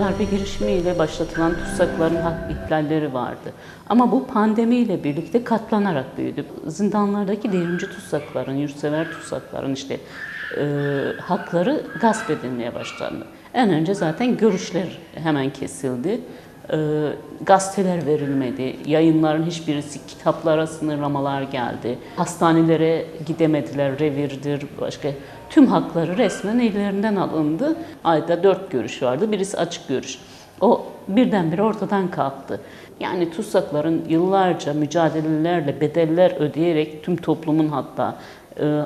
Darbe girişimiyle başlatılan tutsakların hak ihlalleri vardı. Ama bu pandemiyle birlikte katlanarak büyüdü. Zindanlardaki devrimci tutsakların, yurtsever tutsakların işte e, hakları gasp edilmeye başlandı. En önce zaten görüşler hemen kesildi. E, gazeteler verilmedi, yayınların hiçbirisi kitaplara sınırlamalar geldi. Hastanelere gidemediler, revirdir, başka tüm hakları resmen ellerinden alındı. Ayda dört görüş vardı, birisi açık görüş. O birdenbire ortadan kalktı. Yani tutsakların yıllarca mücadelelerle bedeller ödeyerek tüm toplumun hatta e,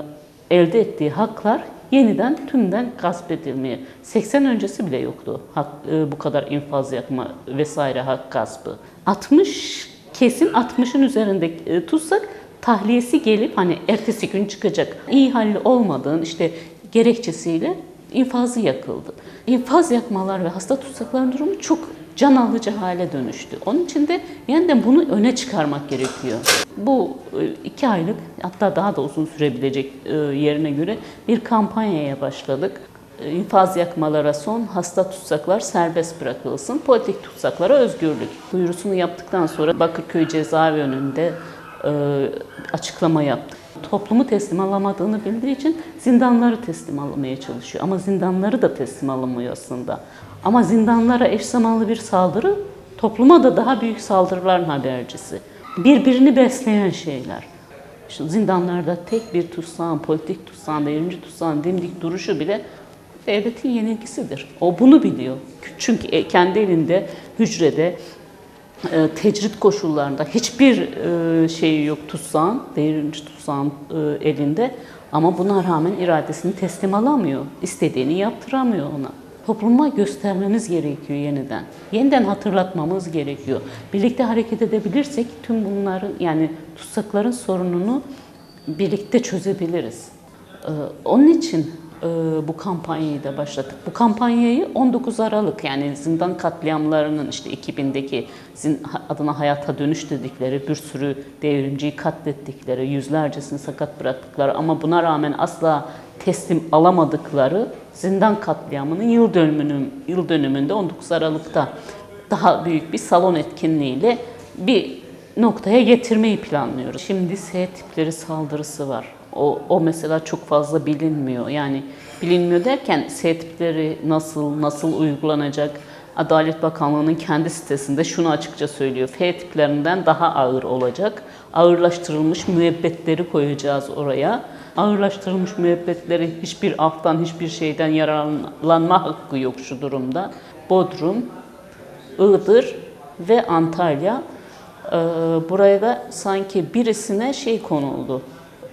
elde ettiği haklar yeniden tümden gasp edilmeye. 80 öncesi bile yoktu hak, e, bu kadar infaz yapma vesaire hak gaspı. 60 kesin 60'ın üzerinde e, tutsak tahliyesi gelip hani ertesi gün çıkacak. İyi halli olmadığın işte gerekçesiyle infazı yakıldı. İnfaz yakmalar ve hasta tutsakların durumu çok can alıcı hale dönüştü. Onun için de yeniden bunu öne çıkarmak gerekiyor. Bu e, iki aylık hatta daha da uzun sürebilecek e, yerine göre bir kampanyaya başladık. E, İnfaz yakmalara son, hasta tutsaklar serbest bırakılsın, politik tutsaklara özgürlük. Duyurusunu yaptıktan sonra Bakırköy cezaevi önünde açıklama yaptı. Toplumu teslim alamadığını bildiği için zindanları teslim almaya çalışıyor. Ama zindanları da teslim alamıyor aslında. Ama zindanlara eş zamanlı bir saldırı topluma da daha büyük saldırıların habercisi. Birbirini besleyen şeyler. Şu zindanlarda tek bir tutsağın, politik tutsağın, devrimci tutsağın dimdik duruşu bile devletin yenilgisidir. O bunu biliyor. Çünkü e, kendi elinde, hücrede, e, tecrit koşullarında hiçbir e, şeyi yok tutsağın, devrimci tutsağın e, elinde. Ama buna rağmen iradesini teslim alamıyor. İstediğini yaptıramıyor ona. Topluma göstermemiz gerekiyor yeniden. Yeniden hatırlatmamız gerekiyor. Birlikte hareket edebilirsek tüm bunların yani tutsakların sorununu birlikte çözebiliriz. Ee, Onun için e, bu kampanyayı da başlattık. Bu kampanyayı 19 Aralık yani zindan katliamlarının işte 2000'deki zin- adına hayata dönüş dedikleri bir sürü devrimciyi katlettikleri, yüzlercesini sakat bıraktıkları ama buna rağmen asla teslim alamadıkları zindan katliamının yıl dönümünün yıl dönümünde 19 Aralık'ta daha büyük bir salon etkinliğiyle bir noktaya getirmeyi planlıyoruz. Şimdi S tipleri saldırısı var. O, o mesela çok fazla bilinmiyor. Yani bilinmiyor derken S nasıl, nasıl uygulanacak? Adalet Bakanlığı'nın kendi sitesinde şunu açıkça söylüyor. F tiplerinden daha ağır olacak. Ağırlaştırılmış müebbetleri koyacağız oraya. Ağırlaştırılmış müebbetleri hiçbir aftan, hiçbir şeyden yararlanma hakkı yok şu durumda. Bodrum, Iğdır ve Antalya. Buraya da sanki birisine şey konuldu.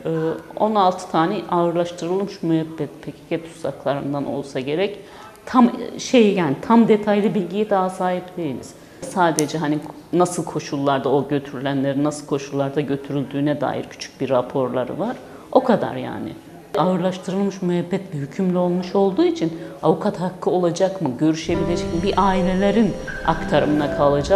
Ee, 16 tane ağırlaştırılmış müebbet PKK tutsaklarından olsa gerek. Tam şey yani tam detaylı bilgiye daha sahip değiliz. Sadece hani nasıl koşullarda o götürülenlerin nasıl koşullarda götürüldüğüne dair küçük bir raporları var. O kadar yani. Ağırlaştırılmış müebbetle hükümlü olmuş olduğu için avukat hakkı olacak mı, görüşebilecek mi bir ailelerin aktarımına kalacak.